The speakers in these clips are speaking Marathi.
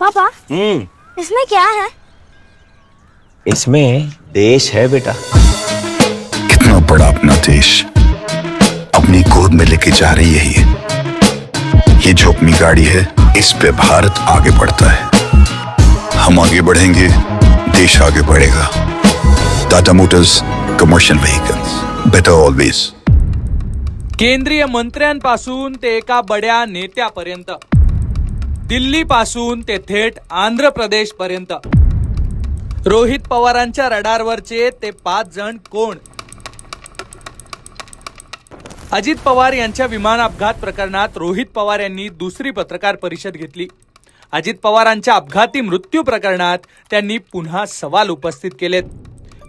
पापा हम्म। इसमें क्या है? इसमें देश है बेटा। कितना बड़ा अपना देश। अपनी गोद में लेके जा रही है। ये ये जो अपनी गाड़ी है इस पे भारत आगे बढ़ता है। हम आगे बढ़ेंगे देश आगे बढ़ेगा। Tata Motors commercial vehicles better always केंद्रीय मंत्र्यांपासून ते एका बड्या नेत्यापर्यंत। दिल्लीपासून ते थेट आंध्र प्रदेश पर्यंत रोहित पवारांच्या रडारवरचे ते पाच जण कोण? अजित पवार यांच्या विमान अपघात प्रकरणात रोहित पवार यांनी दुसरी पत्रकार परिषद घेतली. अजित पवारांच्या अपघाती मृत्यू प्रकरणात त्यांनी पुन्हा सवाल उपस्थित केलेत.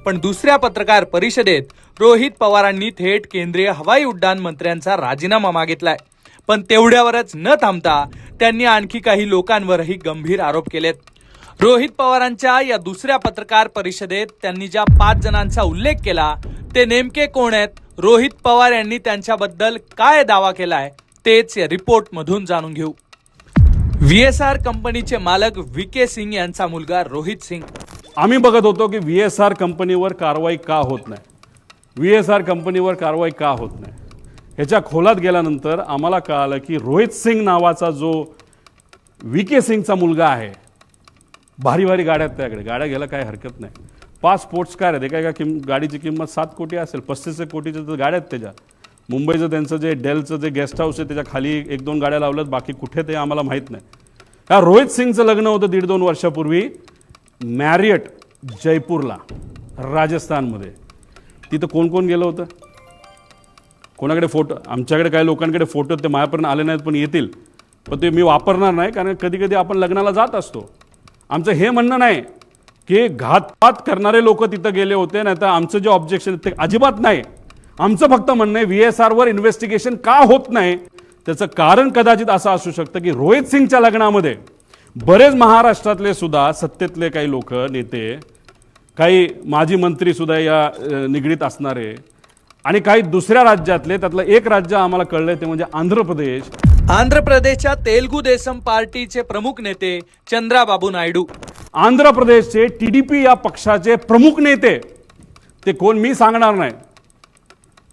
पण दुसऱ्या पत्रकार परिषदेत रोहित पवारांनी थेट केंद्रीय हवाई उड्डाण मंत्र्यांचा राजीनामा मागितलाय. पण तेवढ्यावरच न थांबता त्यांनी आणखी काही लोकांवरही गंभीर आरोप केलेत. रोहित पवारांच्या या दुसऱ्या पत्रकार परिषदेत त्यांनी ज्या पाच जणांचा उल्लेख केला ते नेमके कोण आहेत? रोहित पवार यांनी त्यांच्याबद्दल काय दावा केलाय? तेच या रिपोर्ट मधून जाणून घेऊ. व्ही एस आर कंपनीचे मालक व्ही के सिंग यांचा मुलगा रोहित सिंग. आम्ही बघत होतो की व्ही एस आर कंपनीवर कारवाई का होत नाही? व्ही एस आर कंपनीवर कारवाई का होत नाही? ह्याच्या खोलात गेल्यानंतर आम्हाला कळालं की रोहित सिंग नावाचा जो व्ही के सिंगचा मुलगा आहे भारी भारी गाड्या आहेत त्याकडे. गाड्या घ्यायला काही हरकत नाही. पाच स्पोर्ट्स कार आहेत. एका एका किम गाडीची किंमत सात कोटी असेल पस्तीस एक कोटीच्या तर गाड्या आहेत त्याच्या. मुंबईचं त्यांचं जे डेलचं जे गेस्ट हाऊस आहे त्याच्याखाली एक दोन गाड्या लावल्यात बाकी कुठे ते आम्हाला माहीत नाही. ह्या रोहित सिंगचं लग्न होतं दीड दोन वर्षापूर्वी मॅरियट जयपूरला राजस्थानमध्ये. तिथं कोण कोण गेलं होतं? कोणाकडे फोटो आमच्याकडे काही लोकांकडे फोटो ते माझ्यापर्यंत आले नाहीत पण येतील. पण ते मी वापरणार नाही कारण कधी कधी आपण लग्नाला जात असतो. आमचं हे म्हणणं नाही की घातपात करणारे लोक तिथं गेले होते नाही तर आमचं जे ऑब्जेक्शन ते अजिबात नाही. आमचं फक्त म्हणणं आहे व्ही एस आरवर इन्व्हेस्टिगेशन का होत नाही? त्याचं कारण कदाचित असं असू शकतं की रोहित सिंगच्या लग्नामध्ये बरेच महाराष्ट्रातले सुद्धा सत्तेतले काही लोक नेते काही माजी मंत्री सुद्धा या निगडीत असणारे आणि काही दुसऱ्या राज्यातले त्यातलं एक राज्य आम्हाला कळलंय ते म्हणजे आंध्र प्रदेश आंध्र प्रदेशच्या तेलगू देसम पार्टीचे प्रमुख नेते चंद्राबाबू नायडू. आंध्र प्रदेशचे टी डी पी या पक्षाचे प्रमुख नेते ते कोण मी सांगणार नाही.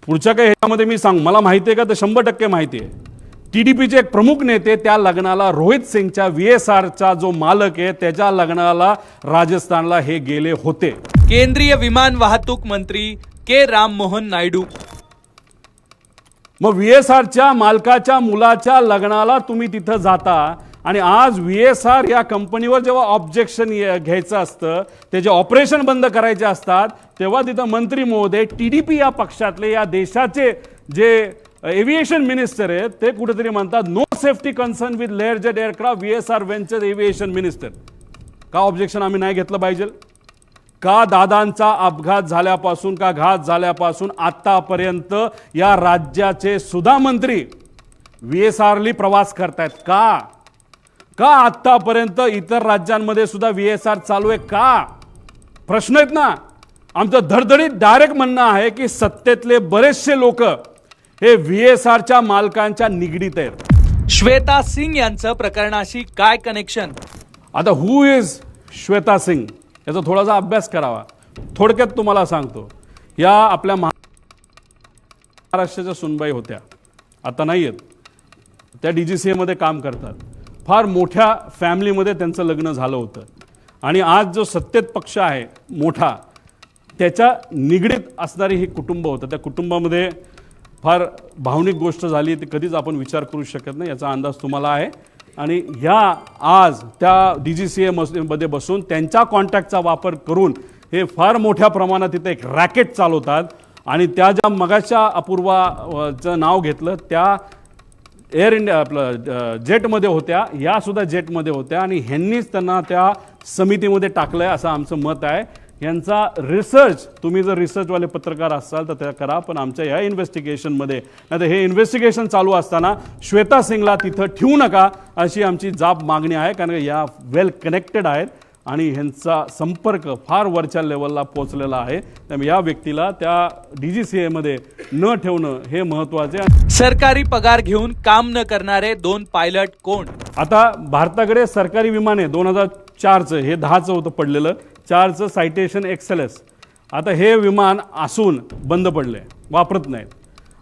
पुढच्या काही ह्याच्यामध्ये मी सांग. मला माहिती आहे का? तर शंभर टक्के माहिती आहे टी डी पीचे एक प्रमुख नेते त्या लग्नाला रोहित सिंगच्या व्ही एस आरचा जो मालक आहे त्याच्या लग्नाला राजस्थानला हे गेले होते. केंद्रीय विमान वाहतूक मंत्री के राममोहन नायडू. मग व्ही एस आरच्या मालकाच्या मुलाच्या लग्नाला तुम्ही तिथं जाता आणि आज व्ही एस आर या कंपनीवर जेव्हा ऑब्जेक्शन घ्यायचं असतं त्याचे ऑपरेशन बंद करायचे असतात तेव्हा तिथं मंत्री महोदय टी डी पी या पक्षातले या देशाचे जे एव्हिएशन मिनिस्टर आहेत ते कुठेतरी म्हणतात no safety concern with Learjet aircraft V S R venture aviation minister का ऑब्जेक्शन आम्ही नाही घेतलं पाहिजे? का दादांचा अपघात झाल्यापासून का घात झाल्यापासून आतापर्यंत या राज्याचे सुद्धा मंत्री व्ही एस आरली प्रवास करतायत? का? का आतापर्यंत इतर राज्यांमध्ये सुद्धा व्ही एस आर चालू आहे? का? प्रश्न आहेत ना. आमचं धडधडीत डायरेक्ट म्हणणं आहे की सत्तेतले बरेचसे लोक हे व्ही एस आरच्या मालकांच्या निगडीत आहेत. श्वेता सिंग यांचं प्रकरणाशी काय कनेक्शन आता हु इज श्वेता सिंग? याचा थोडासा अभ्यास करावा. थोडक्यात तुम्हाला सांगतो. या आपल्या महा- महाराष्ट्राच्या सुनबाई होत्या. आता नाही आहेत त्या डी जी सी एमध्ये काम करतात. फार मोठ्या फॅमिलीमध्ये त्यांचं लग्न झालं होतं. आणि आज जो सत्तेत पक्ष आहे मोठा त्याच्या निगडीत असणारी ही कुटुंब होतं. त्या कुटुंबामध्ये फार भावनिक गोष्ट झाली ती कधीच आपण विचार करू शकत नाही याचा अंदाज तुम्हाला आहे. आणि ह्या आज त्या डी जी सी एमध्ये बसून त्यांच्या कॉन्टॅक्टचा वापर करून हे फार मोठ्या प्रमाणात तिथे एक रॅकेट चालवतात. आणि त्या ज्या मगाच्या अपूर्वाचं नाव घेतलं त्या एअर इंडिया आपलं जेटमध्ये होत्या यासुद्धा जेटमध्ये होत्या. आणि ह्यांनीच त्यांना त्या समितीमध्ये टाकलं आहे असं आमचं मत आहे. यांचा रिसर्च तुम्ही जर रिसर्चवाले पत्रकार असाल तर त्या करा पण आमच्या या इन्व्हेस्टिगेशनमध्ये नाही तर हे इन्व्हेस्टिगेशन चालू असताना श्वेता सिंगला तिथं ठेवू नका अशी आमची जाब मागणी आहे कारण का या वेल कनेक्टेड आहेत आणि ह्यांचा संपर्क फार वरच्या लेवलला पोहोचलेला आहे. त्यामुळे या व्यक्तीला त्या डी जी सी एमध्ये न ठेवणं हे महत्त्वाचे आहे. सरकारी पगार घेऊन काम न करणारे दोन पायलट कोण? आता भारताकडे सरकारी विमान आहे दोन हजार चारचं हे दहाचं होतं पडलेलं. चारचं सायटेशन एक्सेलस आता हे विमान असून बंद पडले वापरत नाहीत.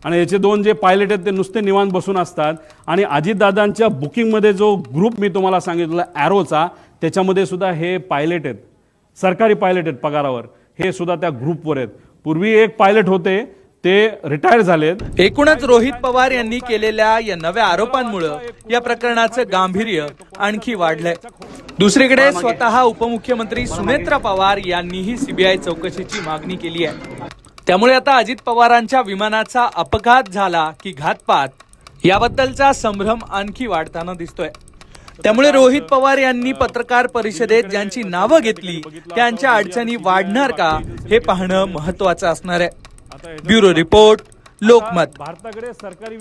आणि याचे दोन जे पायलट आहेत ते नुसते निवांत बसून असतात. आणि अजितदादांच्या बुकिंगमध्ये जो ग्रुप मी तुम्हाला सांगितला ॲरोचा त्याच्यामध्ये सुद्धा हे पायलट आहेत. सरकारी पायलट आहेत पगारावर. हे सुद्धा त्या ग्रुपवर आहेत. पूर्वी एक पायलट होते ते रिटायर झालेत. एकूणच रोहित पवार यांनी केलेल्या या नव्या आरोपांमुळे या प्रकरणाचं गांभीर्य आणखी वाढलंय. दुसरीकडे स्वतः उपमुख्यमंत्री सुनेत्रा पवार यांनीही सीबीआय चौकशीची मागणी केली आहे. त्यामुळे आता अजित पवारांच्या विमानाचा अपघात झाला की घातपात याबद्दलचा संभ्रम आणखी वाढताना दिसतोय. त्यामुळे रोहित पवार यांनी पत्रकार परिषदेत ज्यांची नावं घेतली त्यांच्या अडचणी वाढणार का हे पाहणं महत्वाचं असणार आहे. Bureau report Lokmat. भारताकडे सरकारी